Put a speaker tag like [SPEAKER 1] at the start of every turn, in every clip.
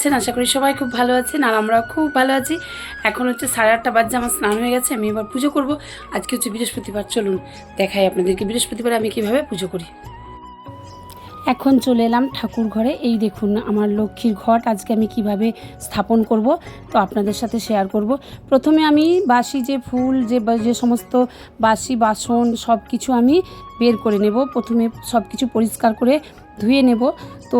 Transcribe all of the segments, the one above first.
[SPEAKER 1] আছেন? আশা করি সবাই খুব ভালো আছেন আর আমরাও খুব ভালো আছি। এখন হচ্ছে সাড়ে আটটা বাজে আমার স্নান হয়ে গেছে, আমি এবার পুজো করব। আজকে হচ্ছে বৃহস্পতিবার, চলুন দেখাই আপনাদেরকে বৃহস্পতিবার আমি কীভাবে পুজো করি। এখন চলে এলাম ঠাকুর ঘরে। এই দেখুন আমার লক্ষ্মীর ঘট, আজকে আমি কীভাবে স্থাপন করব তো আপনাদের সাথে শেয়ার করব। প্রথমে আমি বাসি যে ফুল, যে যে সমস্ত বাসি, বাসন সব কিছু আমি বের করে নেব। প্রথমে সব কিছু পরিষ্কার করে ধুয়ে নেব। তো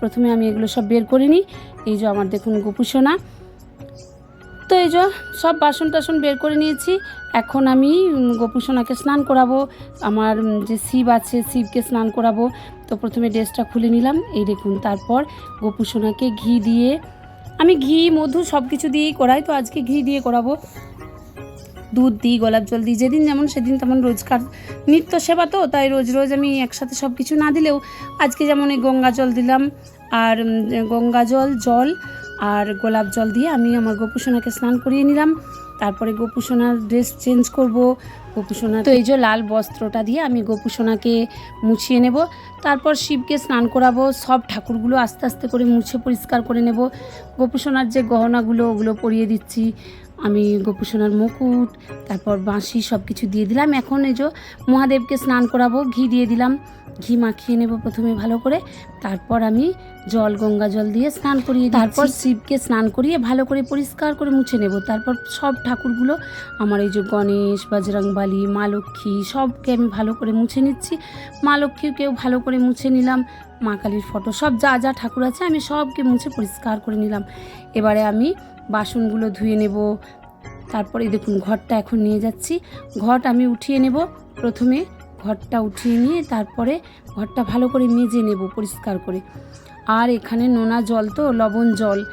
[SPEAKER 1] প্রথমে আমি এগুলো সব বের করে নিই। এই যে আমার দেখুন গোপুসোনা। তো এই যে সব বাসন টাসন বের করে নিয়েছি। এখন আমি গোপুসোনাকে স্নান করাবো। আমার যে শিব আছে, শিবকে স্নান করাবো। তো প্রথমে ড্রেসটা খুলে নিলাম। এই দেখুন, তারপর গোপুসোনাকে ঘি দিয়ে, আমি ঘি, মধু সব কিছু দিয়েই করাই। তো আজকে ঘি দিয়ে করাবো। দুধ দিই, গোলাপ জল দিই, যেদিন যেমন সেদিন তেমন রোজকার নিত্য সেবা তো, তাই রোজ রোজ আমি একসাথে সব কিছু না দিলেও আজকে যেমন এই গঙ্গা জল দিলাম আর গঙ্গা জল জল আর গোলাপ জল দিয়ে আমি আমার গোপুসোনাকে স্নান করিয়ে নিলাম। তারপরে গোপুসোনার ড্রেস চেঞ্জ করব। গোপুসোনা তো এই যে লাল বস্ত্রটা দিয়ে আমি গোপুসোনাকে মুছিয়ে নেব। তারপর শিবকে স্নান করাবো, সব ঠাকুরগুলো আস্তে আস্তে করে মুছে পরিষ্কার করে নেব। গোপুসোনার যে গহনাগুলো, ওগুলো পরিয়ে দিচ্ছি। আমি গোপুসোনার মুকুট তারপর বাঁশি সব কিছু দিয়ে দিলাম। এখন এই যে মহাদেবকে স্নান করাবো ঘি দিয়ে দিলাম। ঘি মাখিয়ে নেব প্রথমে ভালো করে। তারপর আমি জল গঙ্গা জল দিয়ে স্নান করিয়ে তারপর শিবকে স্নান করিয়ে ভালো করে পরিষ্কার করে মুছে নেব। তারপর সব ঠাকুরগুলো আমার এই যে গণেশ বজরংবালি মা লক্ষ্মী সবকে আমি ভালো করে মুছে নিচ্ছি। মা লক্ষ্মীকেও ভালো করে মুছে নিলাম। মা কালীর ফটো সব যা যা ঠাকুর আছে আমি সবকে মুছে পরিষ্কার করে নিলাম। এবারে আমি বাসনগুলো ধুয়ে নেব। তারপরে দেখুন ঘরটা এখন নিয়ে যাচ্ছি। ঘট আমি উঠিয়ে নেব। প্রথমে ঘরটা উঠিয়ে নিয়ে তারপরে ঘরটা ভালো করে মেজে নেব পরিষ্কার করে। আর এখানে নোনা জল তো, লবণ জল।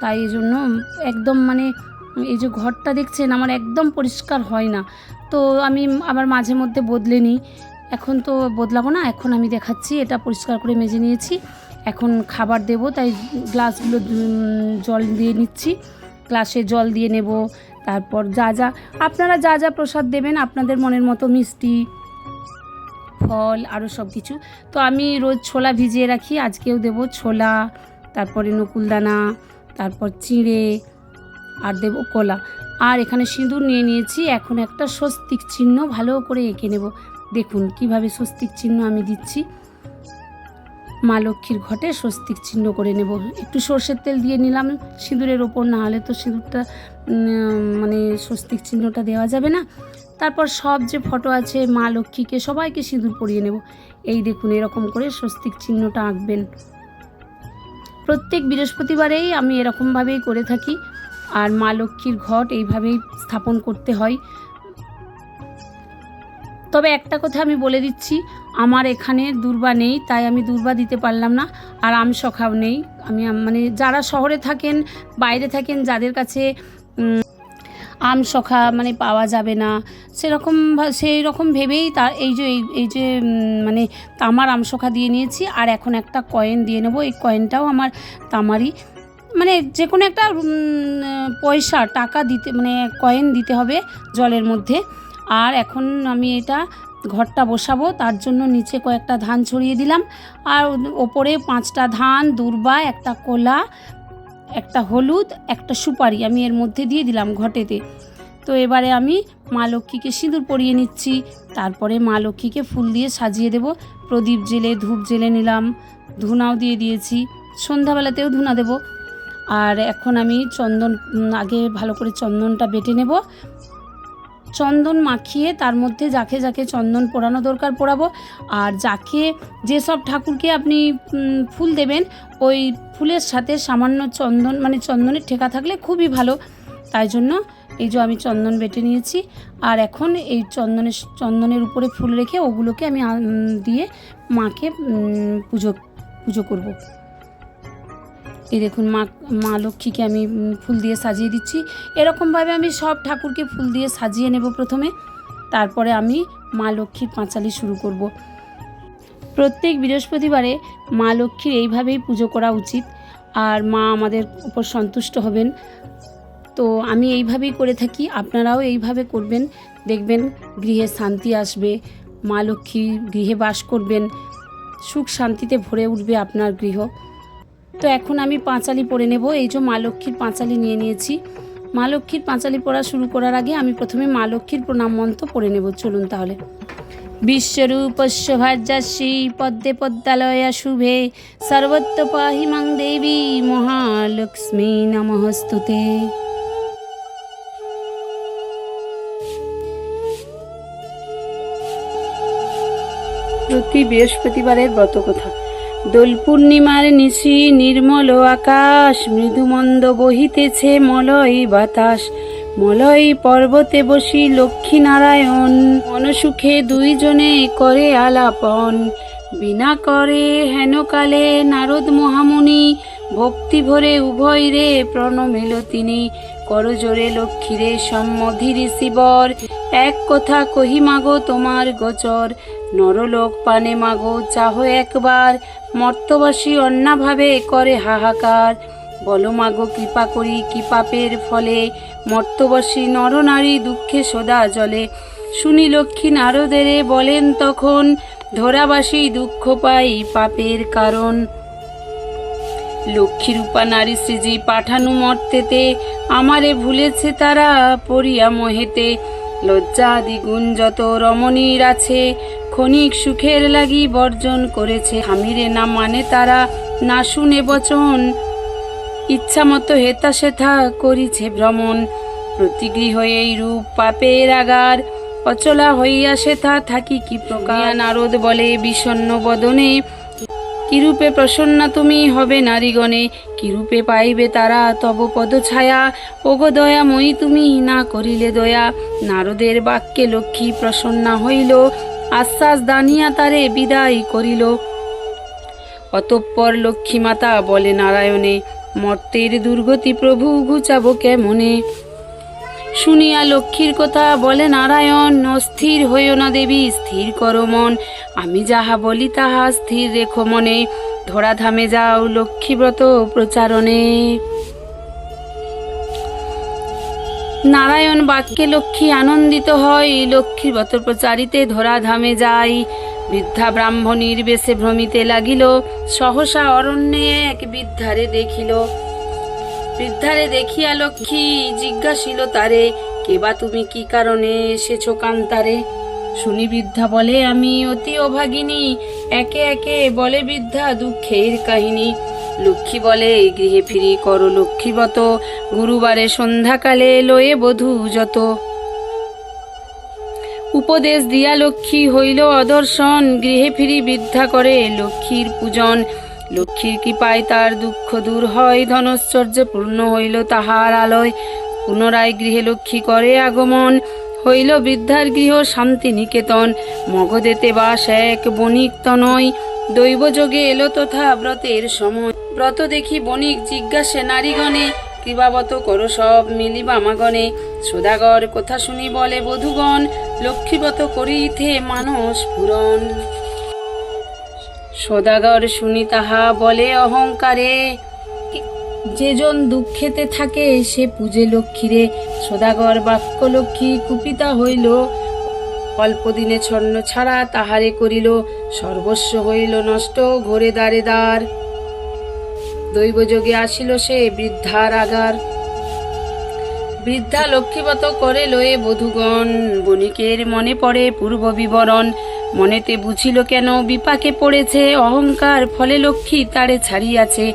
[SPEAKER 1] তাই এই জন্য একদম মানে এই যে ঘরটা দেখছেন আমার একদম পরিষ্কার হয় না। তো আমি আবার মাঝে মধ্যে বদলে নিই। এখন তো বদলাবো না, এখন আমি দেখাচ্ছি। এটা পরিষ্কার করে মেজে নিয়েছি। এখন খাবার দেব, তাই গ্লাসগুলো জল দিয়ে নিচ্ছি। গ্লাসে জল দিয়ে নেব, তারপর যা যা, আপনারা যা যা প্রসাদ দেবেন, আপনাদের মনের মতো মিষ্টি, ফল আরও সব কিছু। তো আমি রোজ ছোলা ভিজিয়ে রাখি, আজকেও দেব ছোলা, তারপরে নকুলদানা, তারপর চিঁড়ে, আর দেব কলা। আর এখানে সিঁদুর নিয়ে নিয়েছি, এখন একটা স্বস্তিক চিহ্ন ভালো করে এঁকে নেব। দেখুন কীভাবে স্বস্তিক চিহ্ন আমি দিচ্ছি। মা লক্ষ্মীর ঘটে স্বস্তিক চিহ্ন করে নেব। একটু সর্ষের তেল দিয়ে নিলাম, সিঁদুরের ওপর, না হলে তো সিঁদুরটা মানে স্বস্তিক চিহ্নটা দেওয়া যাবে না। তারপর সব যে ফটো আছে মা লক্ষ্মীকে, সবাইকে সিঁদুর পরিয়ে নেব। এই দেখুন, এরকম করে স্বস্তিক চিহ্নটা আঁকবেন। প্রত্যেক বৃহস্পতিবারেই আমি এরকমভাবেই করে থাকি। আর মা লক্ষ্মীর ঘট এইভাবেই স্থাপন করতে হয়। তবে একটা কথা আমি বলে দিচ্ছি, আমার এখানে দূর্বা নেই, তাই আমি দূর্বা দিতে পারলাম না, আর আমসখাও নেই। আমি মানে যারা শহরে থাকেন, বাইরে থাকেন, যাদের কাছে আম আমসখা মানে পাওয়া যাবে না, সেরকম সেই রকম ভেবেই তার এই যে এই যে মানে তামার আমসখা দিয়ে নিয়েছি, আর এখন একটা কয়েন দিয়ে নেব। এই কয়েনটাও আমার তামারই। মানে যে কোনো একটা পয়সা, টাকা দিতে মানে কয়েন দিতে হবে জলের মধ্যে। আর এখন আমি এটা ঘরটা বসাবো, তার জন্য নিচে কয়েকটা ধান ছড়িয়ে দিলাম। আর ওপরে পাঁচটা ধান, দুর্বা, একটা কলা, একটা হলুদ, একটা সুপারি আমি এর মধ্যে দিয়ে দিলাম ঘটেতে। তো এবারে আমি মা লক্ষ্মীকে সিঁদুর পরিয়ে নিচ্ছি, তারপরে মা লক্ষ্মীকে ফুল দিয়ে সাজিয়ে দেব। প্রদীপ জেলে, ধূপ জেলে নিলাম, ধুনাও দিয়ে দিয়েছি, সন্ধ্যাবেলাতেও ধুনা দেব। আর এখন আমি চন্দন আগে ভালো করে চন্দনটা বেটে নেব। চন্দন মাখিয়ে তার মধ্যে যাকে যাকে চন্দন পোড়ানো দরকার পোড়াবো। আর যাকে যেসব ঠাকুরকে আপনি ফুল দেবেন, ওই ফুলের সাথে সামান্য চন্দন মানে চন্দনের ঠেকা থাকলে খুবই ভালো। তাই জন্য এই যে আমি চন্দন বেটে নিয়েছি। আর এখন এই চন্দনের চন্দনের উপরে ফুল রেখে ওগুলোকে আমি দিয়ে মাকে পুজো পুজো করব। এই দেখুন মা মা লক্ষ্মীকে আমি ফুল দিয়ে সাজিয়ে দিচ্ছি। এরকমভাবে আমি সব ঠাকুরকে ফুল দিয়ে সাজিয়ে নেব প্রথমে। তারপরে আমি মা লক্ষ্মীর পাঁচালি শুরু করব। প্রত্যেক বৃহস্পতিবারে মা লক্ষ্মীর এইভাবেই পুজো করা উচিত। আর মা আমাদের উপর সন্তুষ্ট হবেন। তো আমি এইভাবেই করে থাকি। আপনারাও এইভাবে করবেন। দেখবেন গৃহে শান্তি আসবে। মা লক্ষ্মী গৃহে বাস করবেন। সুখ শান্তিতে ভরে উঠবে আপনার গৃহ। তো এখন আমি পাঁচালি পরে নেব। এই যে মা লক্ষ্মীর পাঁচালি নিয়ে নিয়েছি। মা লক্ষ্মীর পাঁচালি পড়া শুরু করার আগে আমি প্রথমে মা লক্ষ্মীর প্রণাম মন্ত্র পড়ে নেব। চলুন তাহলে। বিশ্বরূপস্য ভাজ্যাসী পদ্মে পদ্মালয়া শুভে সর্বত্র পাহি মাং দেবী মহালক্ষ্মী নমস্তুতে। প্রতি বৃহস্পতিবারের ব্রতকথা দোল পূর্ণিমার নিশি নির্মল আকাশ, মৃদুমন্দ বহিতেছে মলয় বাতাস। মলয় পর্বতে বসি লক্ষ্মী নারায়ণ মনসুখে দুইজনে করে আলাপন। বিনা করে হেনকালে নারদ মহামুনি ভক্তি ভরে উভয় রে প্রণমিল তিনি। করজোরে লক্ষ্মীরে সম্মধি ঋষিবর। এক কথা কহি মাগো তোমার গোচর। নরলোক পানে মাগো চাহ একবার। মর্তবাসী অন্যাভাবে করে হাহাকার। বলো মাগো কৃপা করি কি পাপের ফলে। মর্তবাসী নরনারী দুঃখে সদা জলে। শুনি লক্ষ্মী নারদেরে বলেন তখন, ধরাবাসী দুঃখ পাই পাপের কারণ। লক্ষ্মীরূপা নারী শ্রীজি পাঠানু মর্তেতে, আমারে ভুলেছে তারা পড়িয়া মোহেতে। লজ্জা দ্বিগুণ যত রমণীর আছে, ক্ষণিক সুখের লাগি বর্জন করেছে। হামিরে না মানে তারা, না শুনে বচন। ইচ্ছা মতো হেতা সেথা করিছে ভ্রমণ। প্রতিগৃহ এই রূপ পাপের আগার, অচলা হইয়া সেথা থাকি কি প্রকার? নারদ বলে, বিষণ্ণ বদনে কিরূপে প্রসন্না তুমি হবে নারীগণে? কিরূপে পাইবে তারা তব পদছায়া? ওগো দয়াময়ী, তুমি না করিলে দয়া। নারদের বাক্যে লক্ষ্মী প্রসন্না হইল, আশ্বাস দানিয়া তারে বিদায় করিল। অতঃপর লক্ষ্মী মাতা বলে, নারায়ণে, মর্তের দুর্গতি প্রভু ঘুচাব কেমনে? শুনিয়া লক্ষ্মীর কথা বলে, নারায়ণ, অস্থির হইও না দেবী, স্থির করো মন। আমি যাহা বলি, তাহা স্থির রেখো মনে। ধরাধামে যাও লক্ষ্মীব্রত প্রচারণে। নারায়ণ বাক্যে লক্ষ্মী আনন্দিত হয়। লক্ষ্মীর ব্রত প্রচারিতে ধরাধামে যাই। বৃদ্ধা ব্রাহ্মণীর বেশে ভ্রমিতে লাগিল। সহসা অরণ্যে এক বৃদ্ধারে দেখিল। বৃদ্ধারে দেখিয়া লক্ষ্মী জিজ্ঞাসিল, তারে কেবা তুমি কি কারণে এসেছ কান্তারে? শুনি বৃদ্ধা বলে, আমি অতি অভাগিনী। একে একে বলে বৃদ্ধা, দুঃখের কাহিনী। লক্ষ্মী বলে গৃহে ফিরি করো লক্ষ্মীবত গুরুবারে সন্ধ্যাকালে লয়ে বধূ যত। উপদেশ দিয়া লক্ষ্মী হইল অদর্শন। গৃহে ফিরি বৃদ্ধা করে লক্ষ্মীর পূজন। লক্ষ্মীর কৃপায় তার দুঃখ দূর হয়, ধনশ্চর্য পূর্ণ হইল তাহার আলোয়। পুনরায় গৃহে লক্ষ্মী করে আগমন, হইল বৃদ্ধার গৃহ শান্তি নিকেতন মগধেতে বাস এক বণিক তনয়, দৈবযোগে এলো তথা ব্রতের সময়। ব্রত দেখি বণিক জিজ্ঞাসে, নারীগণে, কৃপাবত করো সব, মিলিবা মাগণে সদাগর কথা শুনি বলে বধুগণ, লক্ষ্মীব্রত করিতে মানস পূরণ। সদাগর শুনি তাহা বলে অহংকারে। যেজন দুঃখেতে থাকে, সে পূজে লক্ষ্মীরে। সদাগর বাক্য লক্ষ্মী কুপিতা হইল। অল্প দিনে ছন্ন ছাড়া তাহারে করিল। সর্বস্ব হইল নষ্ট, ঘোরে দ্বারে দ্বার। দৈবযোগে আসিল সে বৃদ্ধার আগার। বৃদ্ধা লক্ষ্মীবত করে লয়ে বধুগণ। বণিকের মনে পড়ে পূর্ব বিবরণ। মনেতে বুঝিল কেন বিপাকে পড়েছে, অহংকার ফলে লক্ষ্মী তারে ছাড়িয়াছে।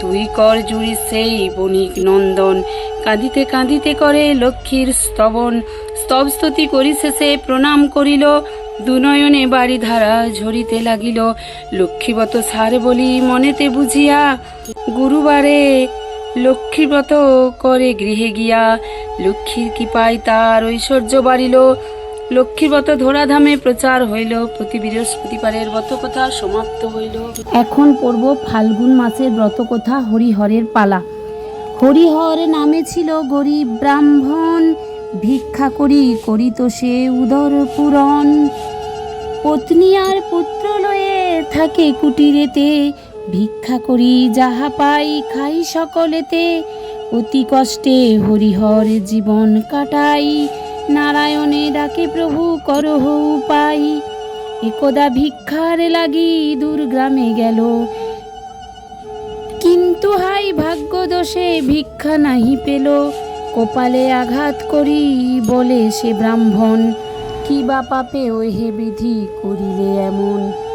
[SPEAKER 1] তুই কর জুড়ি সেই বণিক নন্দন। কাঁদিতে কাঁদিতে করে লক্ষ্মীর স্তবন। স্তব স্তুতি করিছে সে, প্রণাম করিল। দুনয়নে বাড়ি ধারা ঝরিতে লাগিল। লক্ষ্মীবত সার বলি মনেতে বুঝিয়া, গুরুবারে লক্ষ্মীব্রত করে গৃহে গিয়া লক্ষ্মীর কৃপায় তার ঐশ্বর্য বাড়িল। লক্ষ্মীব্রত ধরাধামে প্রচার হইল। প্রতি বৃহস্পতিবারের ব্রতকথা সমাপ্ত হইল। এখন পড়ব ফাল্গুন মাসের ব্রতকথা হরিহরের পালা। হরিহর নামে ছিল গরিব ব্রাহ্মণ। ভিক্ষা করি করিত সে উদর পূরণ পত্নী আর পুত্র লয়ে থাকে কুটিরেতে। ভিক্ষা করি, যাহা পাই খাই সকলেতে। অতি কষ্টে হরিহর জীবন কাটাই। নারায়ণে ডাকে, প্রভু, করহ উপায়। একদা ভিক্ষার লাগি দূর গ্রামে গেল। কিন্তু হাই ভাগ্য দোষে ভিক্ষা নাহি পেল। কপালে আঘাত করি বলে সে ব্রাহ্মণ। কি বা পাপে হে বিধি করিলে এমন?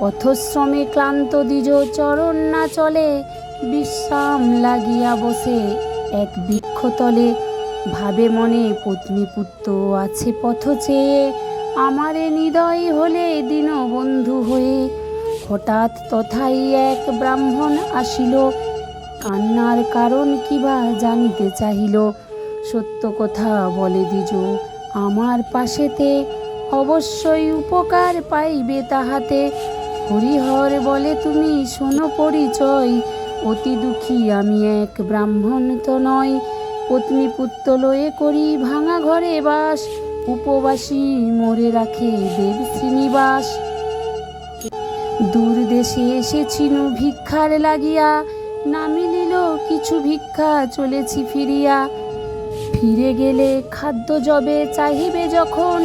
[SPEAKER 1] পথশ্রমে ক্লান্ত দ্বিজ চরণ না চলে, বিশ্রাম লাগিয়া বসে এক বৃক্ষতলে। ভাবে মনে পত্নী পুত্র আছে পথ চেয়ে, আমারে হৃদয় হলে দিন বন্ধু হয়ে। হঠাৎ তথাই এক ব্রাহ্মণ আসিল, কান্নার কারণ কিবা জানিতে চাহিল। সত্য কথা বলে দিজ আমার পাশেতে অবশ্যই উপকার পাইবে তাহাতে। হরিহর বলে তুমি শোনো পরিচয়। অতি দুঃখী আমি এক ব্রাহ্মণ তো নয় পত্নী পুত্র লয়ে করি ভাঙা ঘরে বাস। উপবাসী মোরে রাখে দেব শ্রীনিবাস। দূর দেশে এসেছিনু ভিক্ষার লাগিয়া। না মিলিল কিছু ভিক্ষা চলেছি ফিরিয়া। ফিরে গেলে খাদ্য জবে চাহিবে যখন।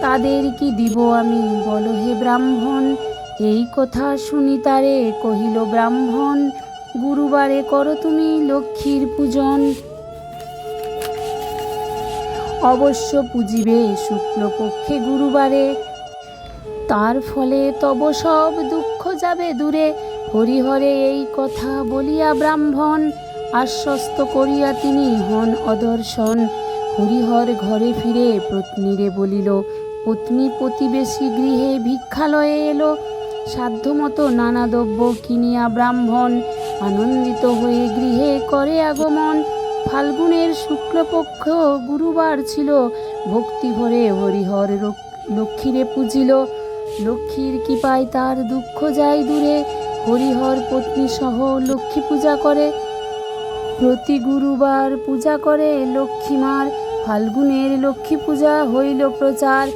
[SPEAKER 1] তাদের কি দিব আমি বলো হে ব্রাহ্মণ? এই কথা শুনি তারে কহিল ব্রাহ্মণ, গুরুবারে করো তুমি লক্ষ্মীর পূজন। অবশ্য পুজিবে শুক্লপক্ষে গুরুবারে। তার ফলে তব সব দুঃখ যাবে দূরে। হরিহরে এই কথা বলিয়া ব্রাহ্মণ আশ্বস্ত করিয়া তিনি হন অদর্শন। হরিহর ঘরে ফিরে পত্নীরে বলিল, পত্নী প্রতিবেশী গৃহে ভিক্ষালয়ে এলো। সাধ্যমতো নানা দ্রব্য কিনিয়া ব্রাহ্মণ আনন্দিত হয়ে গৃহে করে আগমন। ফাল্গুনের শুক্লপক্ষ গুরুবার ছিল, ভক্তি ভরে হরিহর লক্ষ্মীরে পুজিল। লক্ষ্মীর কৃপায় তার দুঃখ যায় দূরে, হরিহর পত্নী সহ লক্ষ্মী পূজা করে। প্রতি গুরুবার পূজা করে লক্ষ্মীমার ফাল্গুনের লক্ষ্মী পূজা হইল প্রচার।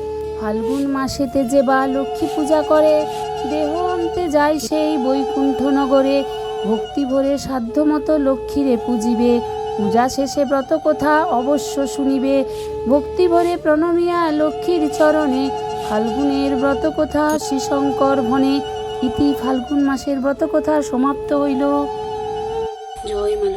[SPEAKER 1] ফাল্গুন মাসেতে যে বা লক্ষ্মী পূজা করে দেহ অন্তে যায় সেই বৈকুণ্ঠ নগরে ভক্তি ভরে সাধ্যমতো লক্ষ্মীরে পুজিবে। পূজা শেষে ব্রত কথা অবশ্য শুনিবে। ভক্তি ভরে প্রণমিয়া লক্ষ্মীর চরণে। ফাল্গুনের ব্রত কথা শ্রীশঙ্কর ভনে ইতি ফাল্গুন মাসের ব্রত কথা সমাপ্ত হইল। জয় মা